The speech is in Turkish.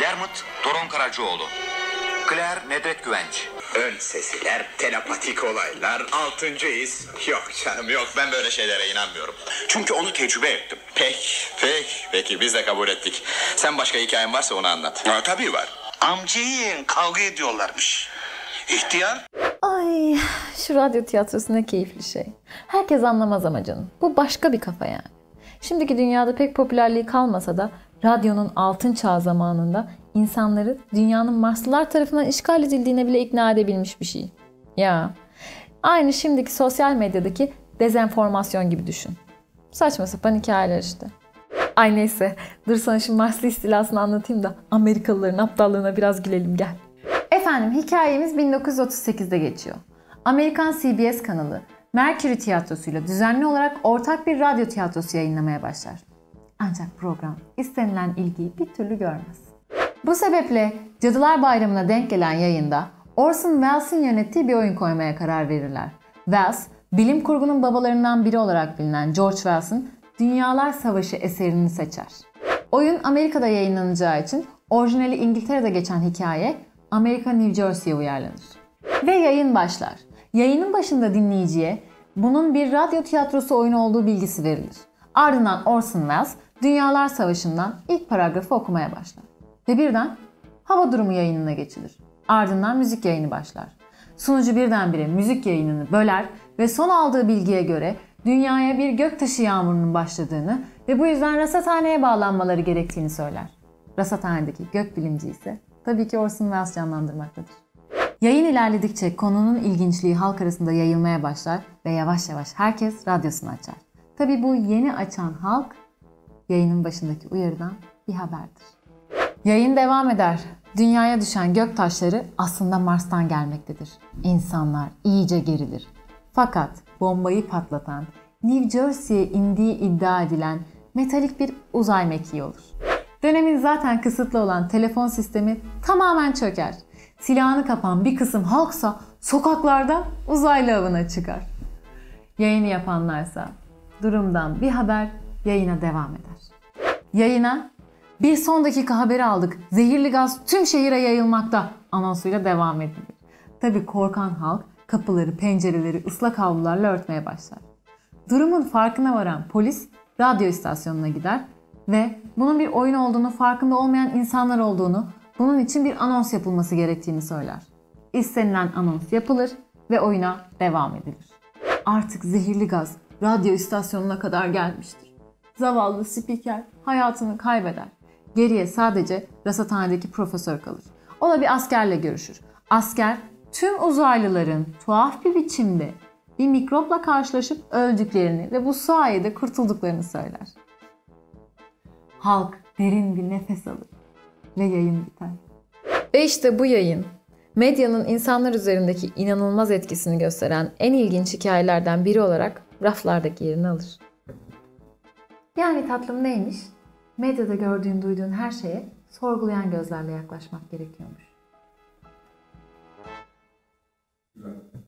Dermot Doron Karacaoğlu. Claire Nedret Güvenç. Ön sesiler, telepatik olaylar, altıncı his. Yok canım yok ben böyle şeylere inanmıyorum. Çünkü onu tecrübe ettim. Pek, pek. Peki biz de kabul ettik. Sen başka hikayen varsa onu anlat. Ha, tabii var. Amcayı yeğen kavga ediyorlarmış. İhtiyar Ay şu radyo tiyatrosu ne keyifli şey. Herkes anlamaz ama canım. Bu başka bir kafa yani. Şimdiki dünyada pek popülerliği kalmasa da radyonun altın çağ zamanında insanları dünyanın Marslılar tarafından işgal edildiğine bile ikna edebilmiş bir şey. Ya aynı şimdiki sosyal medyadaki dezenformasyon gibi düşün. Saçma sapan hikayeler işte. Ay neyse dur sana şu Marslı istilasını anlatayım da Amerikalıların aptallığına biraz gülelim gel. Efendim hikayemiz 1938'de geçiyor. Amerikan CBS kanalı Mercury tiyatrosuyla düzenli olarak ortak bir radyo tiyatrosu yayınlamaya başlar. Ancak program istenilen ilgiyi bir türlü görmez. Bu sebeple Cadılar Bayramı'na denk gelen yayında Orson Welles'in yönettiği bir oyun koymaya karar verirler. Wells, bilim kurgunun babalarından biri olarak bilinen George Wells'in Dünyalar Savaşı eserini seçer. Oyun Amerika'da yayınlanacağı için orijinali İngiltere'de geçen hikaye Amerika New Jersey'ye uyarlanır. Ve yayın başlar. Yayının başında dinleyiciye bunun bir radyo tiyatrosu oyunu olduğu bilgisi verilir. Ardından Orson Welles Dünyalar Savaşı'ndan ilk paragrafı okumaya başlar. Ve birden hava durumu yayınına geçilir. Ardından müzik yayını başlar. Sunucu birdenbire müzik yayınını böler ve son aldığı bilgiye göre dünyaya bir göktaşı yağmurunun başladığını ve bu yüzden rasathaneye bağlanmaları gerektiğini söyler. Rasathanedeki gökbilimci ise tabii ki Orson Welles canlandırmaktadır. Yayın ilerledikçe konunun ilginçliği halk arasında yayılmaya başlar ve yavaş yavaş herkes radyosunu açar. Tabii bu yeni açan halk yayının başındaki uyarıdan bir haberdir. Yayın devam eder. Dünyaya düşen gök taşları aslında Mars'tan gelmektedir. İnsanlar iyice gerilir. Fakat bombayı patlatan, New Jersey'ye indiği iddia edilen metalik bir uzay mekiği olur. Dönemin zaten kısıtlı olan telefon sistemi tamamen çöker. Silahını kapan bir kısım halksa sokaklarda uzaylı avına çıkar. Yayını yapanlarsa durumdan bir haber yayına devam eder. Yayına bir son dakika haberi aldık. Zehirli gaz tüm şehire yayılmakta anonsuyla devam edilir. Tabi korkan halk kapıları, pencereleri ıslak havlularla örtmeye başlar. Durumun farkına varan polis radyo istasyonuna gider ve bunun bir oyun olduğunu farkında olmayan insanlar olduğunu, bunun için bir anons yapılması gerektiğini söyler. İstenilen anons yapılır ve oyuna devam edilir. Artık zehirli gaz radyo istasyonuna kadar gelmiştir. Zavallı spiker hayatını kaybeder. Geriye sadece rasathanedeki profesör kalır. O da bir askerle görüşür. Asker tüm uzaylıların tuhaf bir biçimde bir mikropla karşılaşıp öldüklerini ve bu sayede kurtulduklarını söyler. Halk derin bir nefes alır ve yayın biter. Ve işte bu yayın medyanın insanlar üzerindeki inanılmaz etkisini gösteren en ilginç hikayelerden biri olarak raflardaki yerini alır. Yani tatlım neymiş? Medyada gördüğün, duyduğun her şeye sorgulayan gözlerle yaklaşmak gerekiyormuş. Güzel.